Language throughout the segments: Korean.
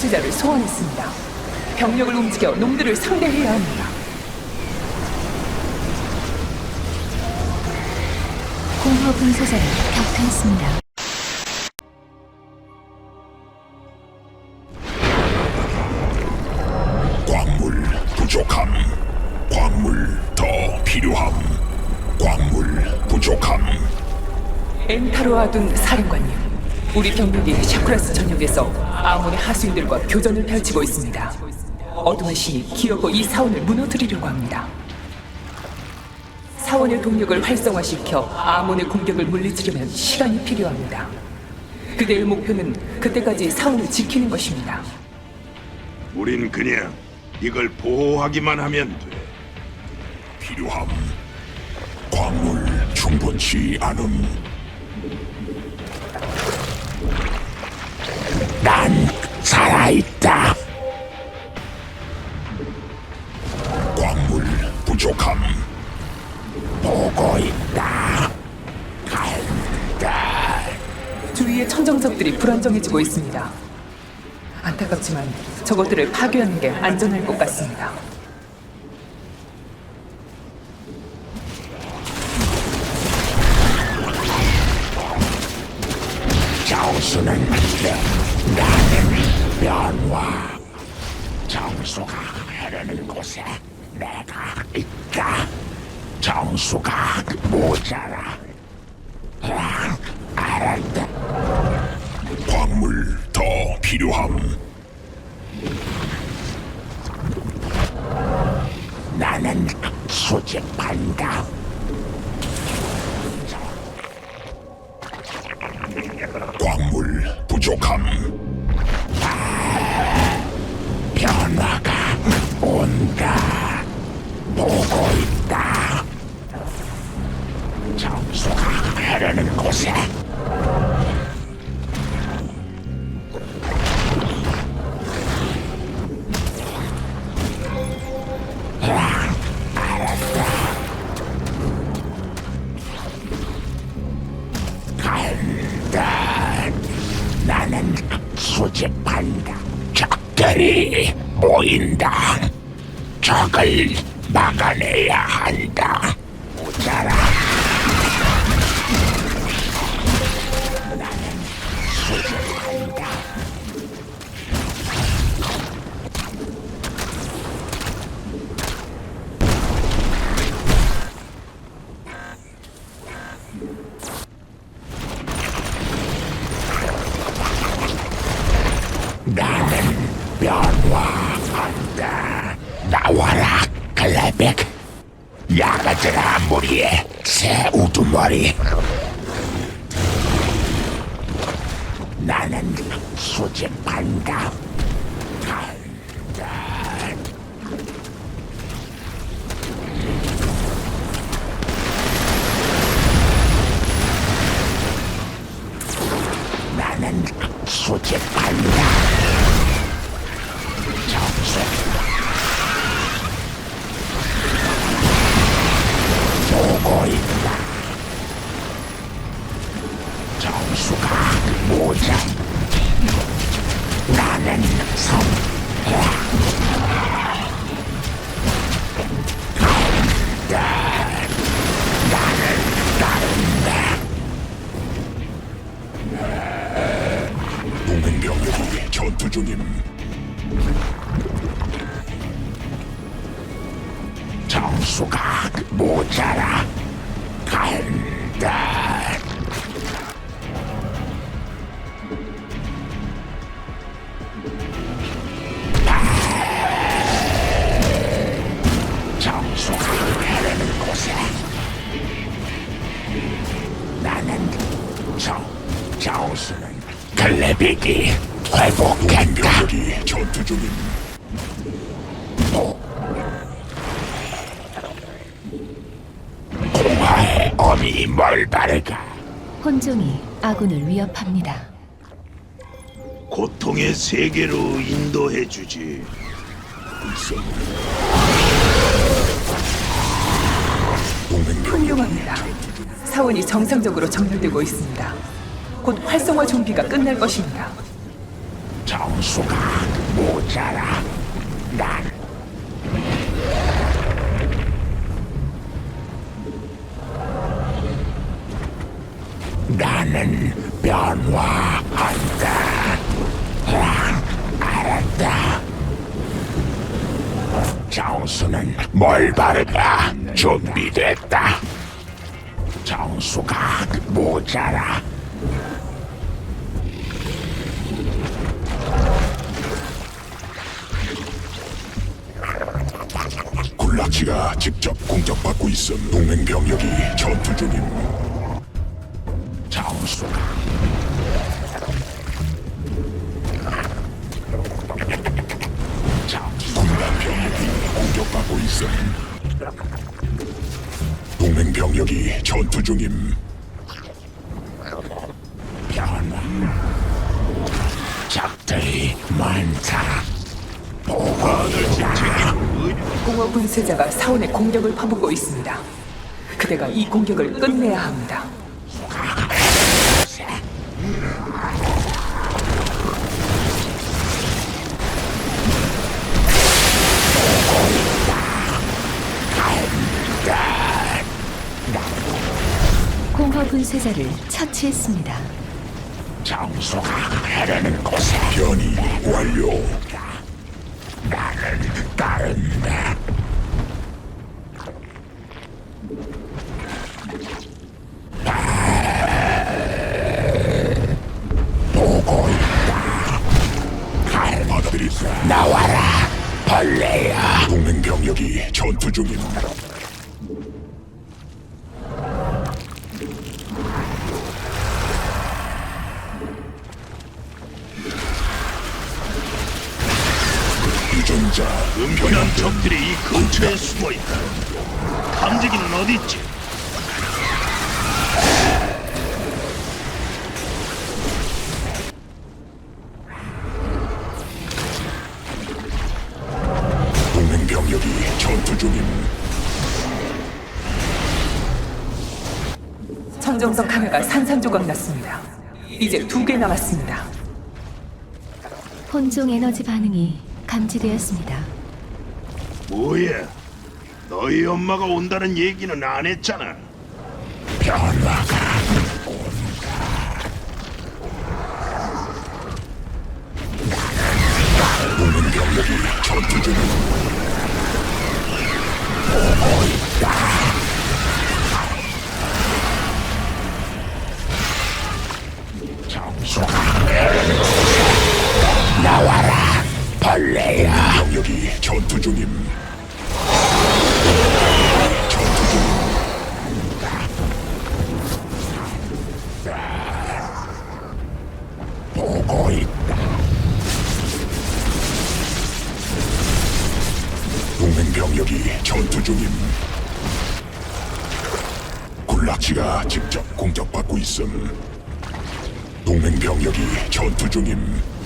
분쇄자를 소환했습니다. 병력을 움직여 놈들을 상대해야 합니다. 공허 분쇄자를 격퇴했습니다. 광물 부족함. 광물 더 필요함. 광물 부족함. 엔타로 아둔 사령관님, 우리 병력이 샤크라스 전역에서 아몬의 하수인들과 교전을 펼치고 있습니다. 어둠의 신이 기어고 이 사원을 무너뜨리려고 합니다. 사원의 동력을 활성화시켜 아몬의 공격을 물리치려면 시간이 필요합니다. 그대의 목표는 그때까지 사원을 지키는 것입니다. 우린 그냥 이걸 보호하기만 하면 돼. 필요함. 광물 충분치 않음. 난 살아있다. 광물 부족함. 보고 있다. 간다. 주위의 천정석들이 불안정해지고 있습니다. 안타깝지만 저것들을 파괴하는 게 안전할 것 같습니다. 정수가 모자라. 아, 알았다. 광물 더 필요함. 나는 수집한다. 광물 부족함. 아, 변화가 온다. 보고 있다. 흐르는 곳에 아. 나는 수집한다. 적들이 모인다. 적을 막아내야 한다. 전투 중임. 정수가 모자라 간다. 정수가 흐르는 곳에 나는 정 정수는 글래빅이 회복했다. 전투 중임. 공화의 어미 멀바르가 혼종이 아군을 위협합니다. 고통의 세계로 인도해 주지. 훌륭합니다. 사원이 정상적으로 정렬되고 있습니다. 곧 활성화 준비가 끝날 것입니다. 정 장수가 모자라. 난 나는 변화한다. 아, 알았다. 장수는 뭘 바르가 준비됐다. 장수가 모자라. 군락지가 직접 공격받고 있음 동맹 병력이 전투 중임 장수 군단 병력이 공격받고 있음 동맹 병력이 전투 중임 변화. 적들이 많다. 보고를 자. 공허 분쇄자가 사원의 공격을 퍼붓고 있습니다. 그대가 이 공격을 끝내야 합니다. 공허 분쇄자를 처치했습니다. 장수가 흐르는 곳에 변이 완료 나는 따른다. 보고 있다. 받아들이자 나와라, 벌레야. 동맹 병력이 전투 중임 유전자 은폐한 적들이 이 근처에 숨어 있다. 감지기는 어디 있지? 동맹 병력이 전투 중임 천정석 하나가 산산조각 났습니다. 이제 두 개 남았습니다. 혼종 에너지 반응이 감지되었습니다. 뭐야? 너희 엄마가 온다는 얘기는 안 했잖아. 변화가 동맹 병력이 전투 장수가 흐르는 곳에 나와라, 벌레야. 병력이 전투 중임 전투 중임 보고 있다. 동맹 병력이 전투 중임. 군락지가 직접 공격받고 있음. 동맹 병력이 전투 중임.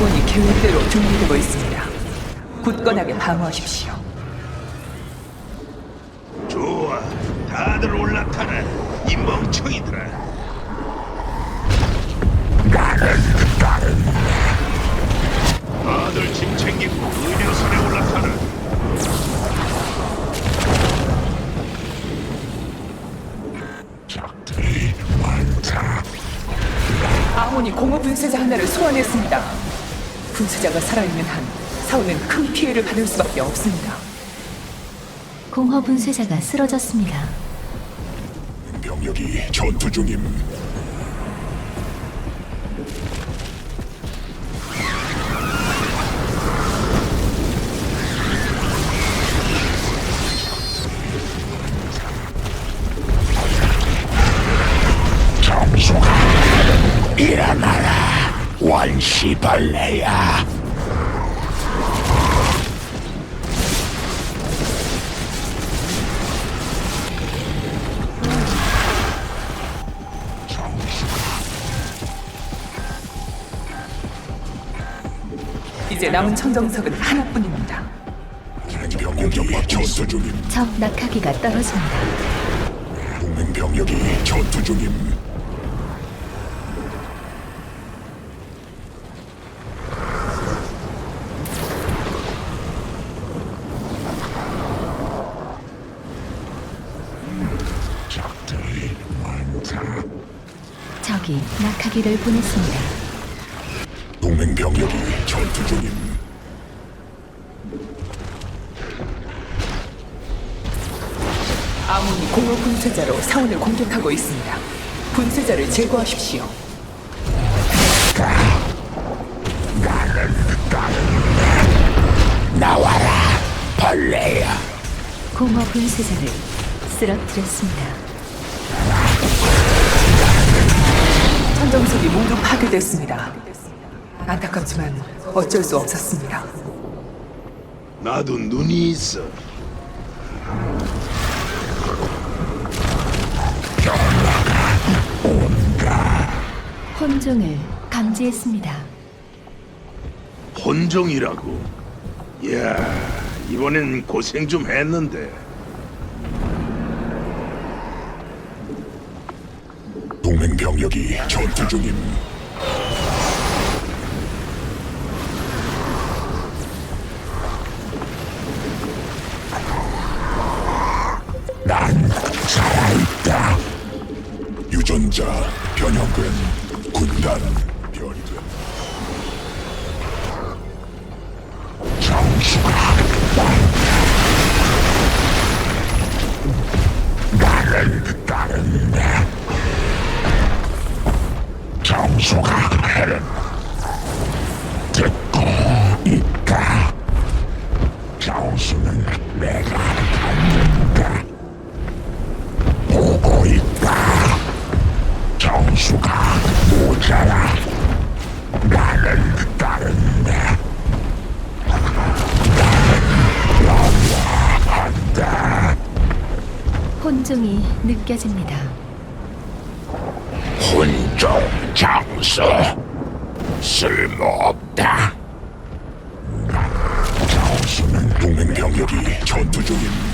사원이 계획대로 준비되고 있습니다. 굳건하게 방어하십시오. 좋아, 다들 올라타라. 이 멍청이들아. 나는 따른다. 다들 짐 챙기고 의료선에 올라타라. 적들이 많다. 아몬이 공허 분쇄자 하나를 소환했습니다. 분쇄자가 살아있는 한 사원은 큰 피해를 받을 수밖에 없습니다. 공허 분쇄자가 쓰러졌습니다. 병력이 전투 중임. 원시벌레야 이제 남은 천정석은 하나뿐입니다. 병력이 전투 중임. 적 낙하기가 떨어집니다. 동맹 병력이 전투 중임. 적들이 많다 낙하기를 보냈습니다. 동맹 병력이 전투 중임. 아몬이 공허 분쇄자로 사원을 공격하고 있습니다. 분쇄자를 제거하십시오. 나와라 벌레야 공허 분쇄자를 쓰러뜨렸습니다. 천정석이 모두 파괴됐습니다. 안타깝지만 어쩔 수 없었습니다. 나도 눈이 있어. 혼종을 감지했습니다. 혼종이라고. 이야, 이번엔 고생 좀 했는데. 동맹 병력이 전투 중임. 난 살아있다 유전자 변형은 군단 변이든 혼종이 느껴집니다. 혼종 장수 쓸모없다 장수는 동맹 병력이 전투. 라이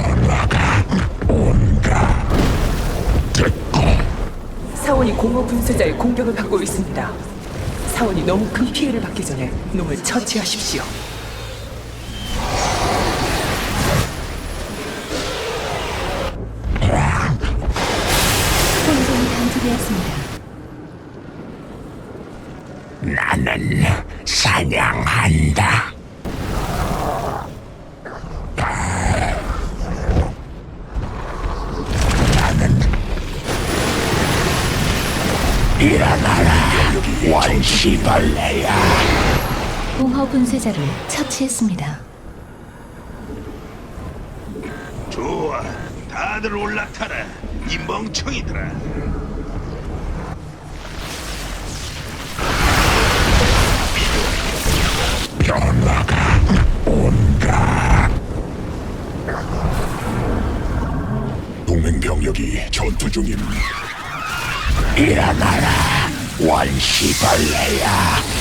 변화가 온다 듣고 사원이 공허 분쇄자의 공격을 받고 있습니다. 사원이 너무 큰 피해를 받기 전에 놈을 처치하십시오. 혼종이 감지되었습니다. 나는 사냥한다. 일어나라 원시벌레야. 공허 분쇄자를 처치했습니다. 좋아. 다들 올라타라. 이 멍청이들아. 변화가 온다. 동맹 병력이 전투 중임. 일어나라, 원시벌레야.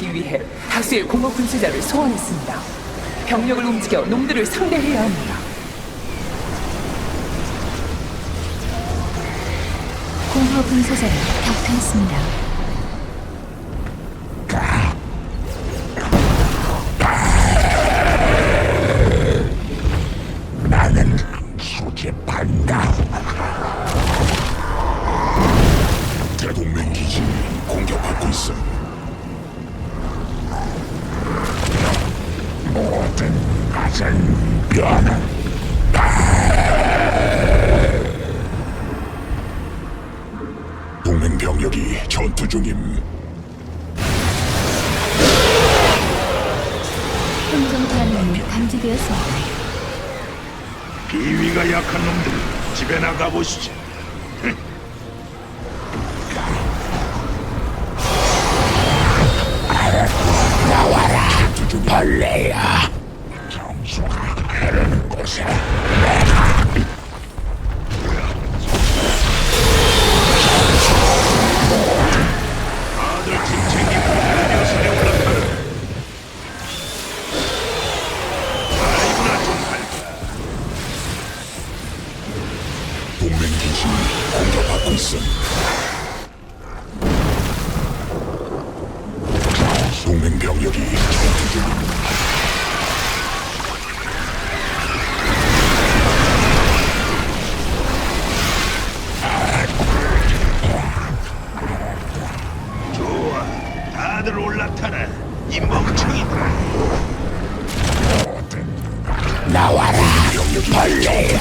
공격하기 위해 다수의 공허 분쇄자를 소환했습니다. 병력을 움직여 놈들을 상대해야 합니다. 공허 분쇄자를 격퇴했습니다. 변한 동맹 병력이 전투 중임. 혼종 반응이 감지되었습니다. 비위가 약한 놈들 집에 나가 보시지. 올라타라. 이 멍청이들아. 나와라. 벌레야.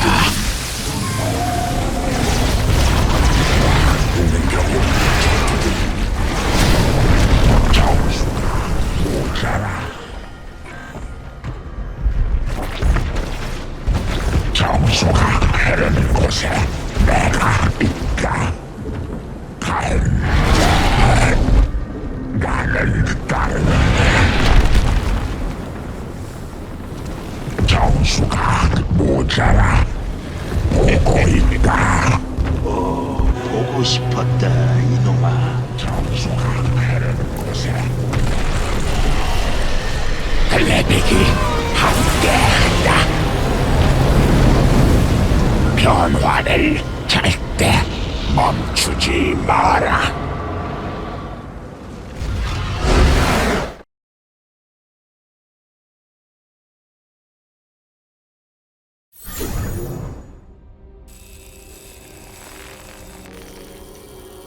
정수가 흐르는 곳에 내가 있다. 모자라. 보고 있다. 보고 싶었다, 이놈아. 정수가 흐르는 곳에 레빅이 함께한다. 변화를 절대 멈추지 마라.